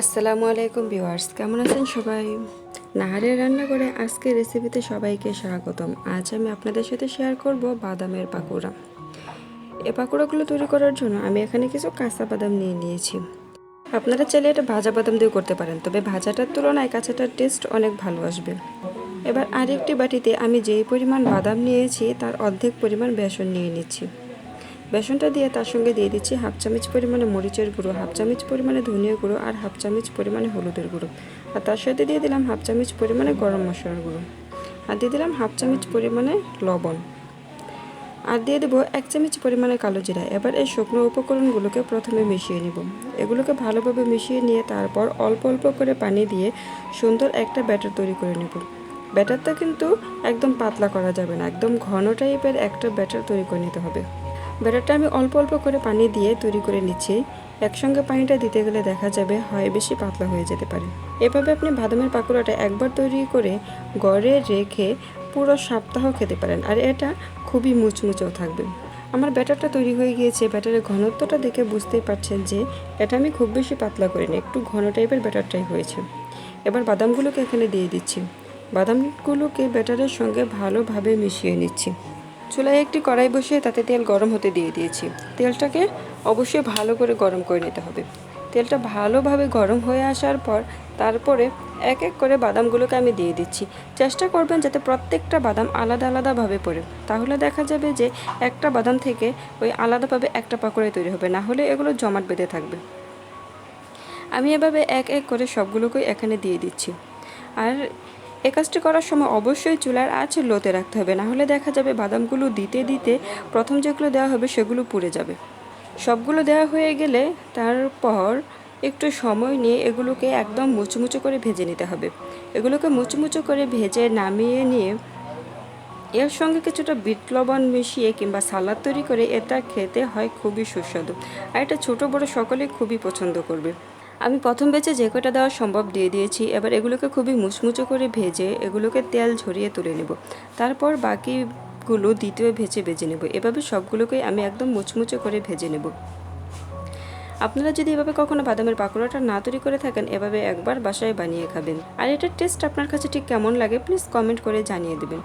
আসসালামু আলাইকুম ভিউয়ার্স, কেমন আছেন সবাই? নাহারের রান্না করে আজকের রেসিপিতে সবাইকে স্বাগতম। আজ আমি আপনাদের সাথে শেয়ার করব বাদামের পাকোড়া। এ পাকোড়াগুলো তৈরি করার জন্য আমি এখানে কিছু কাঁচা বাদাম নিয়ে নিয়েছি। আপনারা চাইলে এটা ভাজা বাদাম দিয়ে করতে পারেন, তবে ভাজাটার তুলনায় কাঁচাটার টেস্ট অনেক ভালো আসবে। এবার আরেকটি বাটিতে আমি যেই পরিমাণ বাদাম নিয়েছি, তার অর্ধেক পরিমাণ বেসন নিয়ে নিচ্ছি। বেসনটা দিয়ে তার সঙ্গে দিয়ে দিচ্ছি হাফ চামচ পরিমাণে মরিচের গুঁড়ো, হাফ চামচ পরিমাণে ধনিয়া গুঁড়ো আর হাফ চামচ পরিমাণে হলুদের গুঁড়ো। আর তার সাথে দিয়ে দিলাম হাফ চামচ পরিমাণে গরম মশলার গুঁড়ো। আর দিয়ে দিলাম হাফ চামচ পরিমাণে লবণ। আর দিয়ে দেবো এক চামচ পরিমাণে কালো জিরা। এবার এই শুকনো উপকরণগুলোকে প্রথমে মিশিয়ে নিব। এগুলোকে ভালোভাবে মিশিয়ে নিয়ে তারপর অল্প অল্প করে পানি দিয়ে সুন্দর একটা ব্যাটার তৈরি করে নেব। ব্যাটারটা কিন্তু একদম পাতলা করা যাবে না, একদম ঘন টাইপের একটা ব্যাটার তৈরি করে নিতে হবে। ব্যাটারটা আমি অল্প অল্প করে পানি দিয়ে তৈরি করে নিচ্ছি। একসঙ্গে পানিটা দিতে গেলে দেখা যাবে হয় বেশি পাতলা হয়ে যেতে পারে। এভাবে আপনি বাদামের পাকোড়াটা একবার তৈরি করে গড়ে রেখে পুরো সপ্তাহ খেতে পারেন। আর এটা খুবই মুচমুচেও থাকবে। আমার ব্যাটারটা তৈরি হয়ে গিয়েছে। ব্যাটারের ঘনত্বটা দেখে বুঝতেই পারছেন যে এটা আমি খুব বেশি পাতলা করিনি। একটু ঘন টাইপের ব্যাটারটাই হয়েছে। এবার বাদামগুলোকে এখানে দিয়ে দিচ্ছি। বাদামগুলোকে ব্যাটারের সঙ্গে ভালোভাবে মিশিয়ে নিচ্ছি। চুলায় একটি কড়াই বসিয়ে তাতে তেল গরম হতে দিয়ে দিয়েছি। তেলটাকে অবশ্যই ভালো করে গরম করে নিতে হবে। তেলটা ভালোভাবে গরম হয়ে আসার পর তারপরে এক এক করে বাদামগুলোকে আমি দিয়ে দিচ্ছি। চেষ্টা করবেন যাতে প্রত্যেকটা বাদাম আলাদা আলাদাভাবে পড়ে। তাহলে দেখা যাবে যে একটা বাদাম থেকে ওই আলাদাভাবে একটা পাকোড়াই তৈরি হবে। না হলে এগুলো জমাট বেঁধে থাকবে। আমি এভাবে এক এক করে সবগুলোকেই এখানে দিয়ে দিচ্ছি। আর এ কাজটি করার সময় অবশ্যই চুলার আঁচ লোতে রাখতে হবে। না হলে দেখা যাবে বাদামগুলো দিতে দিতে প্রথম যেগুলো দেওয়া হবে সেগুলো পুড়ে যাবে। সবগুলো দেওয়া হয়ে গেলে তারপর একটু সময় নিয়ে এগুলোকে একদম মুচমুচো করে ভেজে নিতে হবে। এগুলোকে মুচমুচো করে ভেজে নামিয়ে নিয়ে এর সঙ্গে কিছুটা বিট লবণ মিশিয়ে কিংবা সালাদ তৈরি করে এটা খেতে হয় খুবই সুস্বাদু। আর এটা ছোটো বড় সকলেই খুবই পছন্দ করবে। আমি প্রথম বেচে যে কটা দেওয়া সম্ভব দিয়ে দিয়েছি, এবার এগুলোকে খুবই মুচমুচো করে ভেজে এগুলোকে তেল ঝরিয়ে তুলে নেব। তারপর বাকিগুলো দ্বিতীয় ভেজে ভেজে নেব। এভাবে সবগুলোকেই আমি একদম মুচমুচো করে ভেজে নেব। আপনারা যদি এভাবে কখনো বাদামের পাকোড়াটা না তৈরি করে থাকেন, এভাবে একবার বাসায় বানিয়ে খাবেন। আর এটার টেস্ট আপনার কাছে ঠিক কেমন লাগে, প্লিজ কমেন্ট করে জানিয়ে দেবেন।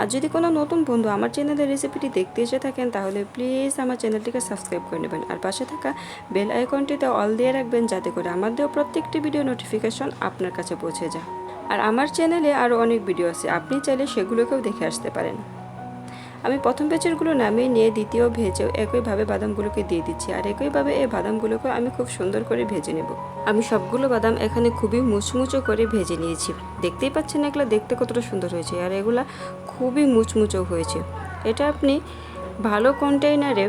আর যদি কোনো নতুন বন্ধু আমার চ্যানেলের রেসিপিটি দেখতে এসে থাকেন, তাহলে প্লিজ আমার চ্যানেলটিকে সাবস্ক্রাইব করে নেবেন। আর পাশে থাকা বেল আইকনটিতে অল দিয়ে রাখবেন, যাতে করে আমার দেওয়া প্রত্যেকটি ভিডিও নোটিফিকেশন আপনার কাছে পৌঁছে যায়। আর আমার চ্যানেলে আরও অনেক ভিডিও আছে, আপনি চাইলে সেগুলোকেও দেখে আসতে পারেন। আমি প্রথম ভেজেরগুলো নামিয়ে নিয়ে দ্বিতীয় ভেজেও একইভাবে বাদামগুলোকে দিয়ে দিচ্ছি। আর একইভাবে এই বাদামগুলোকে আমি খুব সুন্দর করে ভেজে নেব। আমি সবগুলো বাদাম এখানে খুবই মুচমুচো করে ভেজে নিয়েছি। দেখতেই পাচ্ছেন এগুলো দেখতে কতটা সুন্দর হয়েছে আর এগুলা খুবই মুচমুচো হয়েছে। এটা আপনি ভালো কন্টেইনারে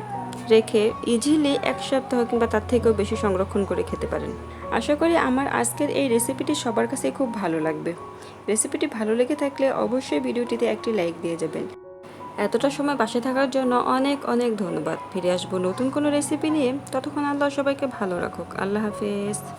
রেখে ইজিলি এক সপ্তাহ কিংবা তার থেকেও বেশি সংরক্ষণ করে খেতে পারেন। আশা করি আমার আজকের এই রেসিপিটি সবার কাছে খুব ভালো লাগবে। রেসিপিটি ভালো লেগে থাকলে অবশ্যই ভিডিওটিতে একটি লাইক দিয়ে যাবেন। এতটা সময় বাসে থাকার জন্য অনেক অনেক ধন্যবাদ। ফিরে আসব নতুন কোনো রেসিপি নিয়ে। ততক্ষণ আল্লাহ সবাইকে ভালো রাখুক। আল্লাহ হাফেজ।